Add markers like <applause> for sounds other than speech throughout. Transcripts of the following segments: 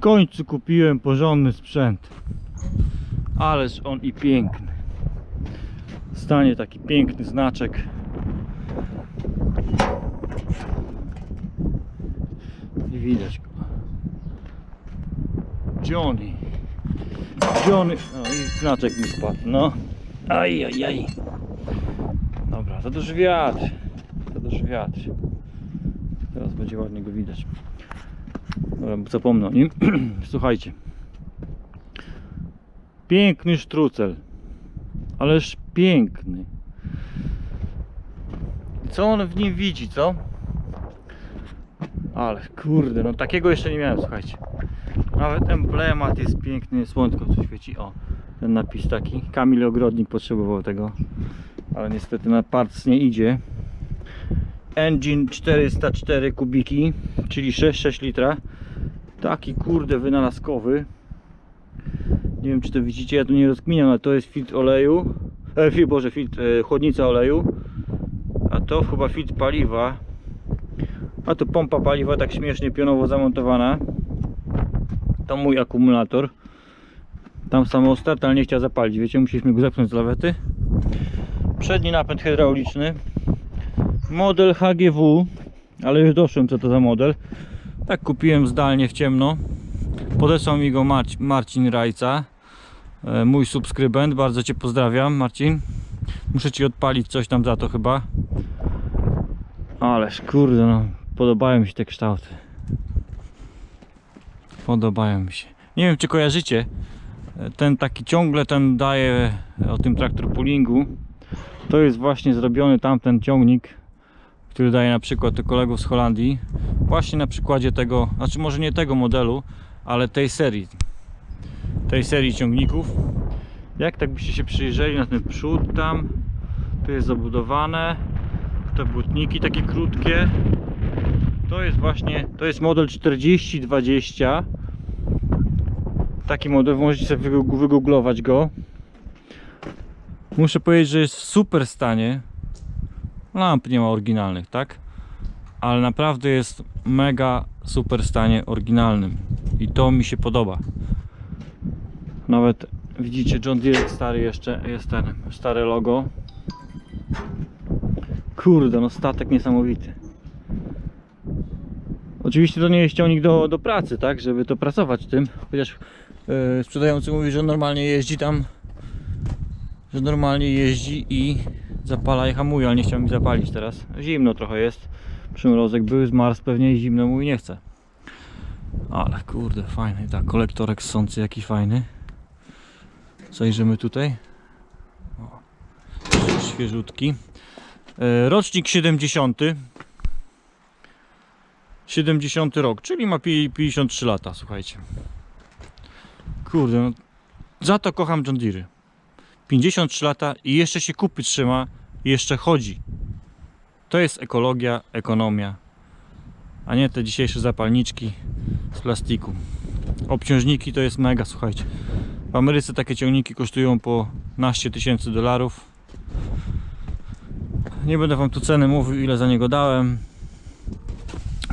końcu kupiłem porządny sprzęt. Ależ on i piękny. Stanie taki piękny znaczek. I widać go. Johnny. Johnny. No i znaczek mi spadł. No. Aj, aj, aj. Dobra, za duży wiatr. Za duży wiatr. Teraz będzie ładnie go widać. Zapomnę o nim. <clears throat> Słuchajcie. Piękny sztrucel. Ależ piękny. Co on w nim widzi, co? Ale kurde, no takiego jeszcze nie miałem, słuchajcie. Nawet emblemat jest piękny, słonko tu świeci. O, ten napis taki. Kamil Ogrodnik potrzebował tego. Ale niestety na parts nie idzie. Engine 404 kubiki, czyli 6,6 litra. Taki kurde wynalazkowy. Nie wiem czy to widzicie, ja tu nie rozkminiam, ale to jest filtr oleju. E, fil, Boże, filtr, e, chłodnica oleju. A to chyba filtr paliwa. A to pompa paliwa tak śmiesznie pionowo zamontowana. To mój akumulator. Tam samostat, ale nie chciał zapalić. Wiecie, musieliśmy go zepchnąć z lawety. Przedni napęd hydrauliczny. Model HGW, ale już doszłem co to za model. Tak kupiłem zdalnie w ciemno. Podesłał mi go Marc- Marcin Rajca, e, mój subskrybent. Bardzo Cię pozdrawiam, Marcin. Muszę Ci odpalić coś tam za to chyba. Ależ kurde, no, podobają mi się te kształty. Podobają mi się. Nie wiem, czy kojarzycie. e, Ten taki ciągle ten daje o tym traktor pullingu. To jest właśnie zrobiony tamten ciągnik, który daje na przykład do kolegów z Holandii. Właśnie na przykładzie tego, znaczy może nie tego modelu, ale tej serii. Tej serii ciągników. Jak tak byście się przyjrzeli na ten przód tam, to jest zabudowane. Te błotniki takie krótkie. To jest właśnie, to jest model 4020. Taki model, możecie sobie wygooglować go. Muszę powiedzieć, że jest w super stanie. Lamp nie ma oryginalnych, tak? Ale naprawdę jest mega super stanie oryginalnym. I to mi się podoba. Nawet widzicie John Deere stary jeszcze jest ten stare logo. Kurde, no statek niesamowity. Oczywiście to nie jest ciągnik do, do pracy, tak? Żeby to pracować tym. Chociaż yy, sprzedający mówi, że normalnie jeździ tam że normalnie jeździ i zapala i hamuje, ale nie chciał mi zapalić teraz. Zimno trochę jest. Przymrozek był, zmarzł pewnie i zimno mu i nie chce. Ale kurde, fajny. Tak, kolektorek ssący jaki fajny. Zajrzymy tutaj. O, świeżutki. E, Rocznik 70. 70 rok, czyli ma pi- 53 lata, słuchajcie. Kurde, no, za to kocham John Deere. 53 lata i jeszcze się kupy trzyma jeszcze chodzi. To jest ekologia, ekonomia, a nie te dzisiejsze zapalniczki z plastiku. Obciążniki to jest mega, słuchajcie. W Ameryce takie ciągniki kosztują po naście tysięcy dolarów. Nie będę wam tu ceny mówił, ile za niego dałem.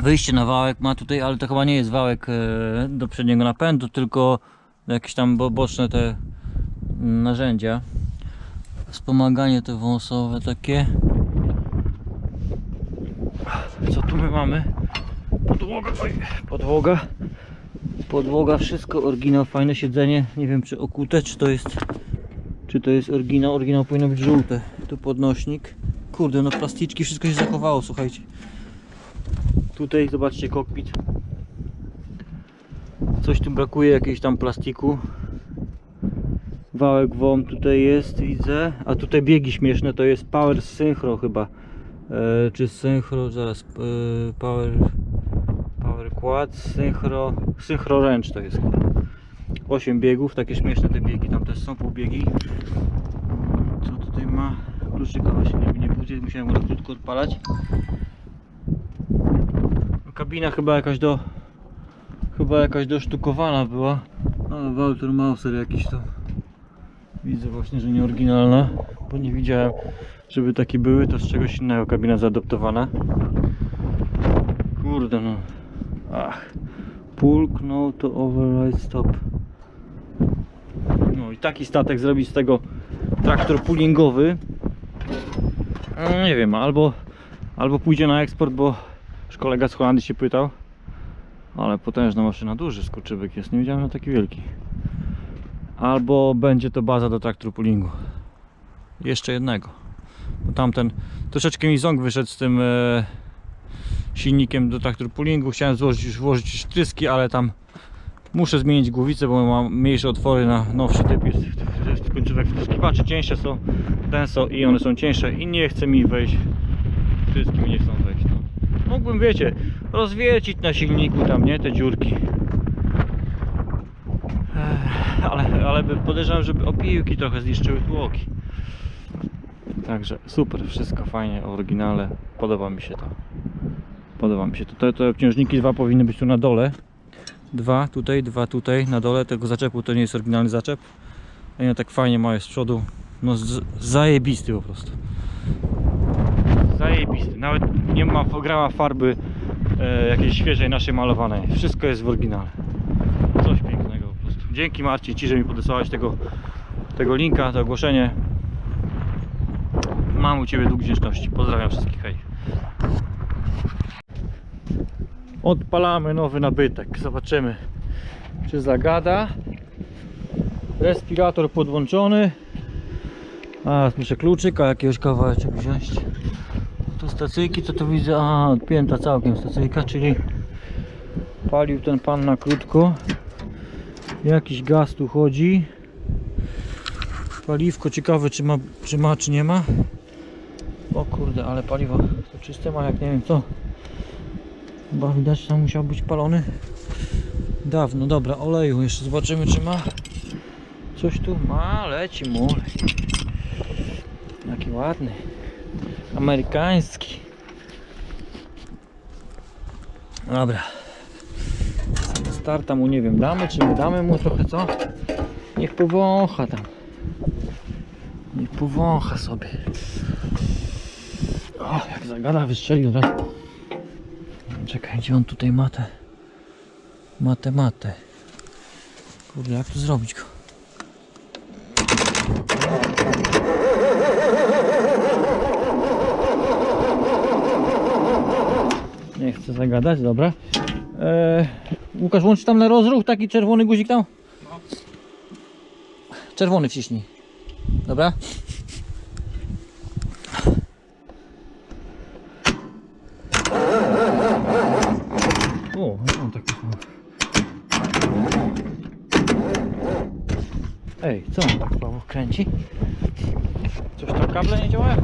Wyjście na wałek ma tutaj, ale to chyba nie jest wałek e, do przedniego napędu, tylko jakieś tam bo- boczne te narzędzia. Wspomaganie te wąsowe takie. Co tu my mamy? Podłoga, oj, podłoga. Podłoga, wszystko oryginał, fajne siedzenie. Nie wiem czy okute, czy to jest czy to jest oryginał. Oryginał powinno być żółte. Tu podnośnik. Kurde, no plasticzki, wszystko się zachowało, słuchajcie. Tutaj zobaczcie kokpit. Coś tu brakuje, jakiegoś tam plastiku. Wałek WOM tutaj jest, widzę. A tutaj biegi śmieszne, to jest Power Synchro chyba. E, czy Synchro, zaraz. E, power. Power Quad, Synchro. Synchro Range to jest chyba. 8 biegów, takie śmieszne te biegi, tam też są półbiegi. Co tutaj ma? Kluczyka właśnie nie, nie musiałem go krótko odpalać. Kabina chyba jakaś do. Chyba jakaś dosztukowana była. Ale Walter Mauser jakiś to. Widzę właśnie, że nie oryginalna, bo nie widziałem, żeby takie były, to z czegoś innego kabina zaadoptowana. Kurde no. Ach. Pull no to override stop. No i taki statek zrobić z tego traktor pullingowy. No, nie wiem, albo, albo pójdzie na eksport, bo już kolega z Holandii się pytał. Ale potężna maszyna, duży skurczybek jest, nie wiedziałem, że taki wielki. Albo będzie to baza do traktoru pullingu. Jeszcze jednego. Bo tamten troszeczkę mi ząg wyszedł z tym e, silnikiem do traktoru pullingu. Chciałem złożyć, włożyć już tryski, ale tam muszę zmienić głowicę, bo mam mniejsze otwory na nowszy typ. Jest, jest końcówek wtryskiwaczy cięższe są, denso i one są cieńsze i nie chce mi wejść. Wtryski mi nie chcą wejść. No. Mógłbym, wiecie, rozwiercić na silniku tam, nie, te dziurki. Ale, ale by podejrzewam, żeby opiłki trochę zniszczyły tłoki. Także super, wszystko fajnie, oryginale. Podoba mi się to. Podoba mi się to. Te, te obciążniki dwa powinny być tu na dole. Dwa tutaj, dwa tutaj na dole. Tego zaczepu to nie jest oryginalny zaczep. A nie tak fajnie mają z przodu. No z, zajebisty po prostu. Zajebisty. Nawet nie ma grała farby e, jakiejś świeżej naszej malowanej. Wszystko jest w oryginale. Coś pięknego. Dzięki Marcin Ci, że mi podesłałeś tego, tego linka, to ogłoszenie. Mam u Ciebie dług wdzięczności. Pozdrawiam wszystkich. Hej. Odpalamy nowy nabytek. Zobaczymy, czy zagada. Respirator podłączony. A, muszę kluczyka jakiegoś kawałeczek wziąć. To stacyjki, co tu widzę? A, odpięta całkiem stacyjka, czyli palił ten pan na krótko. Jakiś gaz tu chodzi. Paliwko ciekawe, czy ma, czy ma, czy nie ma. O kurde, ale paliwo to czyste ma, jak nie wiem co. Chyba widać, tam musiał być palony dawno. Dobra, oleju jeszcze zobaczymy, czy ma. Coś tu ma, leci mu. Jaki ładny. Amerykański. Dobra. Starta mu nie wiem, damy czy nie damy mu trochę co? Niech powącha tam. Niech powącha sobie. O, jak zagada wystrzelił raz. Czekaj, gdzie on tutaj ma te matę, matę. Kurde, jak to zrobić go? Nie chcę zagadać, dobra. Eee, Łukasz, łącz tam na rozruch taki czerwony guzik tam? Czerwony wciśnij. Dobra? O, on taki Ej, co on tak słabo kręci? Coś tam kable nie działają?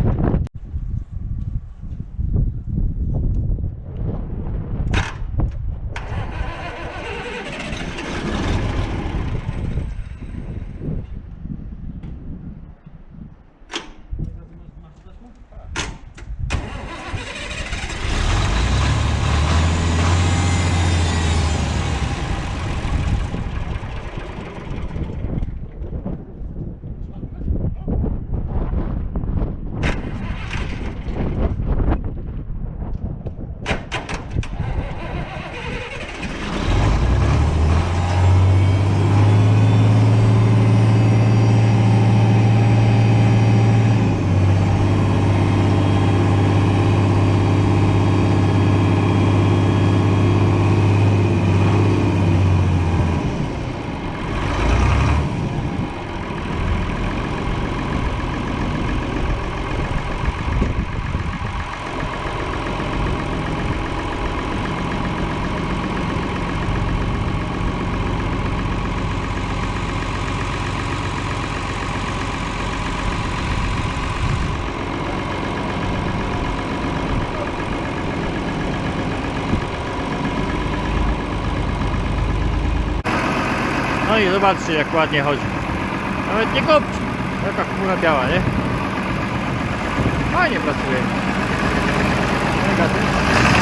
I zobaczcie jak ładnie chodzi. Nawet nie kopci. Jaka chmura biała, nie? Fajnie pracuje. Negatywnie.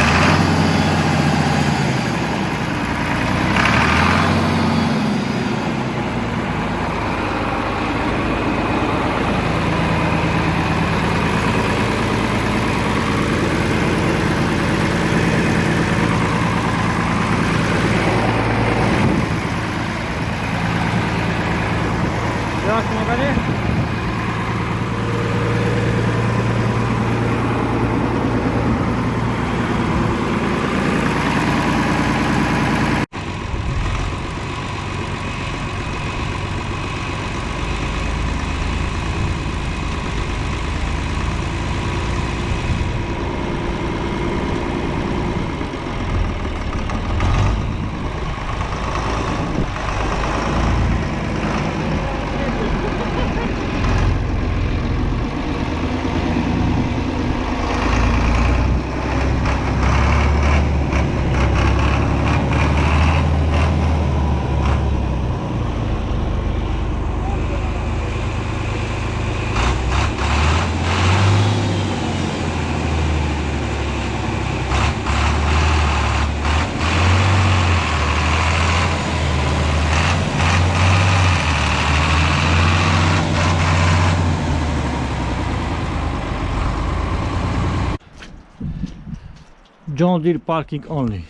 John Deere parking only.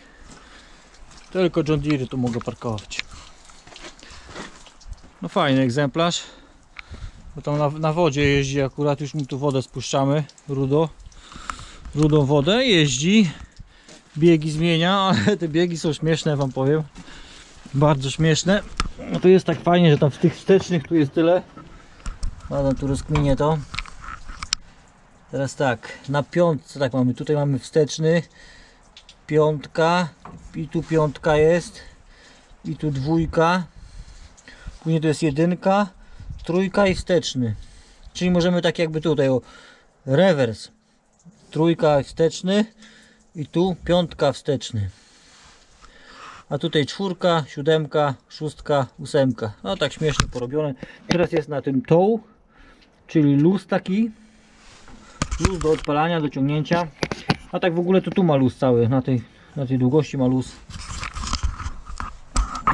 Tylko John Deere tu mogę parkować. No fajny egzemplarz. Bo tam na, na wodzie jeździ akurat, już mu tu wodę spuszczamy, rudo. Rudą wodę, jeździ. Biegi zmienia, <laughs> ale te biegi są śmieszne wam powiem. Bardzo śmieszne. No to jest tak fajnie, że tam w tych wstecznych tu jest tyle. Ładno tu rozkminię to. Teraz tak, na piątce tak mamy, tutaj mamy wsteczny, piątka i tu piątka jest i tu dwójka, później to jest jedynka, trójka i wsteczny. Czyli możemy tak jakby tutaj o rewers, trójka wsteczny i tu piątka wsteczny. A tutaj czwórka, siódemka, szóstka, ósemka. No tak śmiesznie porobione. Teraz jest na tym toł, czyli luz taki. Luz do odpalania, do ciągnięcia. A tak w ogóle to tu ma luz cały, na tej, na tej długości ma luz.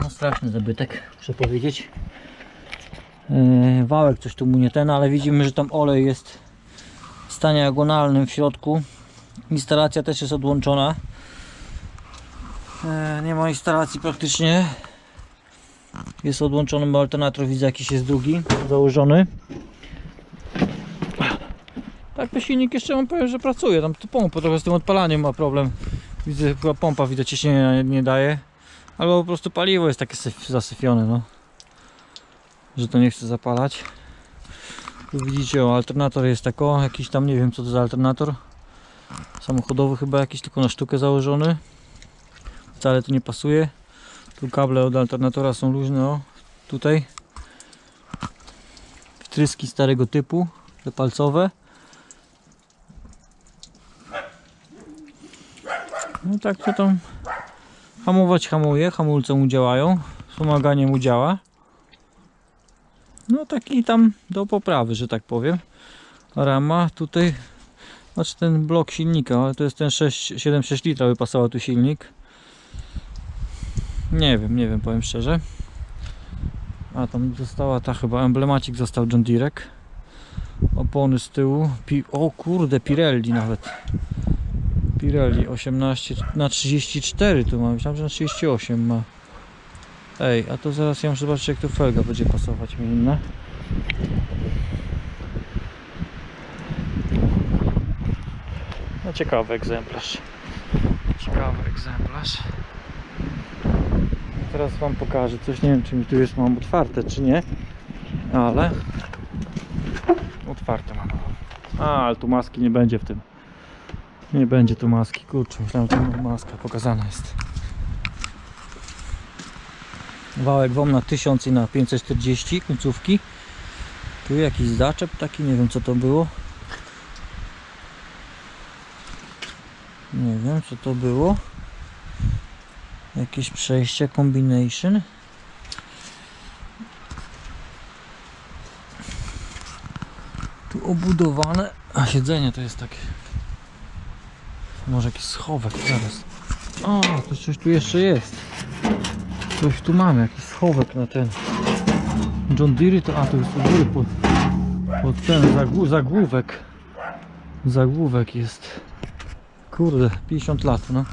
No straszny zabytek, muszę powiedzieć. Yy, wałek coś tu mu nie ten, ale widzimy, że tam olej jest w stanie agonalnym w środku. Instalacja też jest odłączona. E, Nie ma instalacji praktycznie. Jest odłączony bo alternator, widzę jakiś jest drugi założony. Tak, to silnik jeszcze mam powiem, że pracuje. Tam to pompa trochę z tym odpalaniem ma problem. Widzę, chyba pompa widzę ciśnienia nie, nie daje. Albo po prostu paliwo jest takie syf- zasyfione, no. Że to nie chce zapalać. Tu widzicie, o, alternator jest tako, jakiś tam, nie wiem co to za alternator. Samochodowy chyba jakiś, tylko na sztukę założony wcale to nie pasuje tu kable od alternatora są luźne o, tutaj wtryski starego typu te palcowe no tak to tam hamować hamuje, hamulce mu działają wspomaganie mu działa no taki tam do poprawy, że tak powiem rama tutaj znaczy ten blok silnika, ale to jest ten 7,6 litra wypasował tu silnik nie wiem, nie wiem, powiem szczerze. A tam została ta chyba, emblemacik został John Direk. Opony z tyłu. Pi o kurde, Pirelli nawet. Pirelli 18 na 34 tu mam. Myślałem, że na 38 ma. Ej, a to zaraz ja muszę zobaczyć jak tu felga będzie pasować mi inna. No ciekawy egzemplarz. Ciekawy egzemplarz. Teraz wam pokażę coś, nie wiem czy mi tu jest mam otwarte czy nie, ale otwarte mam. A, ale tu maski nie będzie w tym. Nie będzie tu maski, kurczę, myślałem, że maska pokazana jest. Wałek WOM na 1000 i na 540 końcówki. Tu jakiś zaczep taki, nie wiem co to było. Nie wiem co to było. Jakieś przejście, combination. Tu obudowane, a siedzenie to jest takie. Może jakiś schowek zaraz. O, to coś tu jeszcze jest. Coś tu mamy, jakiś schowek na ten. John Deere to, a to jest u góry pod, pod ten zagłówek. Zagłówek jest. Kurde, 50 lat, no.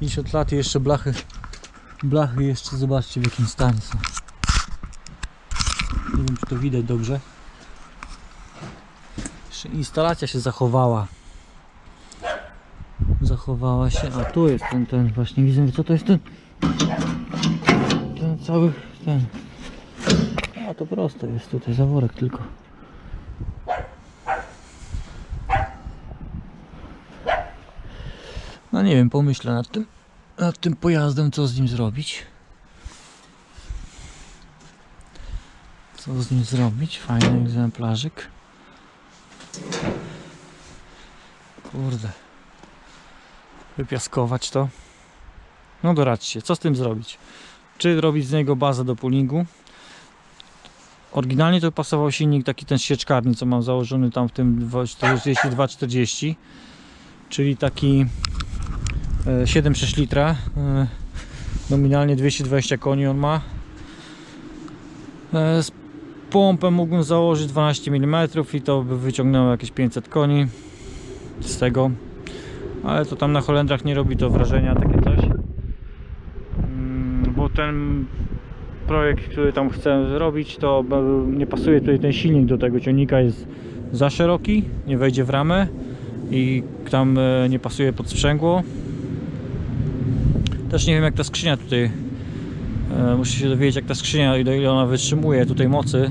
50 lat i jeszcze blachy blachy jeszcze zobaczcie w jakim stanie są nie wiem czy to widać dobrze jeszcze instalacja się zachowała zachowała się a tu jest ten, ten właśnie widzę co to jest ten ten cały ten a to prosto jest tutaj zaworek tylko No nie wiem, pomyślę nad tym, nad tym pojazdem, co z nim zrobić. Co z nim zrobić? Fajny egzemplarzyk. Kurde. Wypiaskować to. No doradźcie, co z tym zrobić? Czy robić z niego bazę do poolingu? Oryginalnie to pasował silnik taki ten sieczkarni, co mam założony tam w tym 4240 czyli taki e, 7,6 litra e, nominalnie 220 koni on ma E, z pompę mógłbym założyć 12 mm i to by wyciągnęło jakieś 500 koni z tego ale to tam na Holendrach nie robi to wrażenia takie coś. Mm, Bo ten projekt, który tam chcę zrobić, to nie pasuje tutaj ten silnik do tego ciągnika, jest za szeroki, nie wejdzie w ramę i tam e, nie pasuje pod sprzęgło. Też nie wiem jak ta skrzynia tutaj, e, muszę się dowiedzieć jak ta skrzynia, do ile ona wytrzymuje tutaj mocy,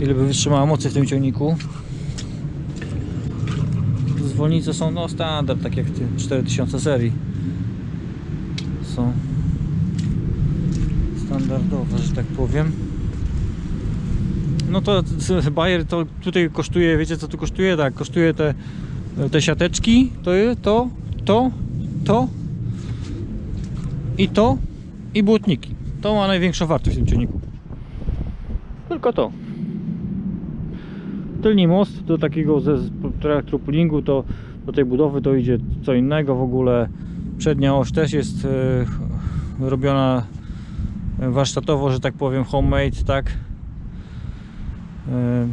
ile by wytrzymała mocy w tym ciągniku. Zwolnice są no standard, tak jak tym 4000 serii są standardowe, że tak powiem. No to Bayer to tutaj kosztuje, wiecie co tu kosztuje? Tak, kosztuje te, te siateczki, to, to, to, to i to i błotniki. To ma największą wartość w tym ciągniku. Tylko to. Tylni most do takiego ze traktopulingu to do tej budowy to idzie co innego w ogóle. Przednia oś też jest e, robiona warsztatowo, że tak powiem, homemade, tak. E,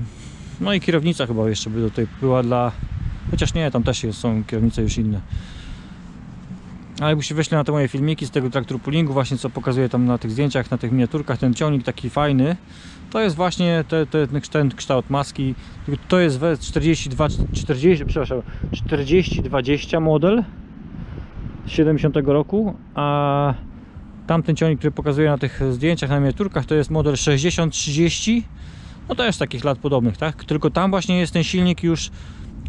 No i kierownica chyba jeszcze by do tej była dla. Chociaż nie, tam też jest, są kierownice już inne. Ale jakbyście weszli na te moje filmiki z tego traktoru pullingu, właśnie co pokazuję tam na tych zdjęciach, na tych miniaturkach, ten ciągnik taki fajny, to jest właśnie te, te, ten kształt maski. To jest we 42, 40, przepraszam, 4020 model z 70 roku, a tamten ciągnik, który pokazuję na tych zdjęciach, na miniaturkach, to jest model 6030. No to jest takich lat podobnych, tak? Tylko tam właśnie jest ten silnik już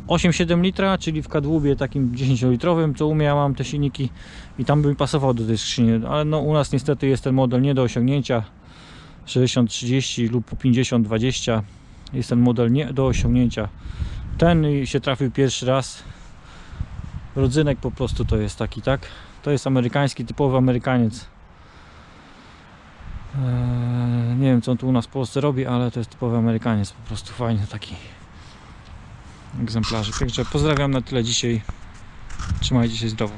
8,7 litra, czyli w kadłubie takim 10-litrowym, co u mnie ja mam te silniki i tam by mi pasował do tej skrzyni, ale no u nas niestety jest ten model nie do osiągnięcia. 60-30 lub 50-20 jest ten model nie do osiągnięcia. Ten się trafił pierwszy raz. Rodzynek po prostu to jest taki, tak? To jest amerykański, typowy Amerykaniec. Eee, nie wiem co on tu u nas w Polsce robi, ale to jest typowy Amerykaniec, po prostu fajny taki egzemplarzy. Także pozdrawiam na tyle dzisiaj. Trzymajcie się zdrowo.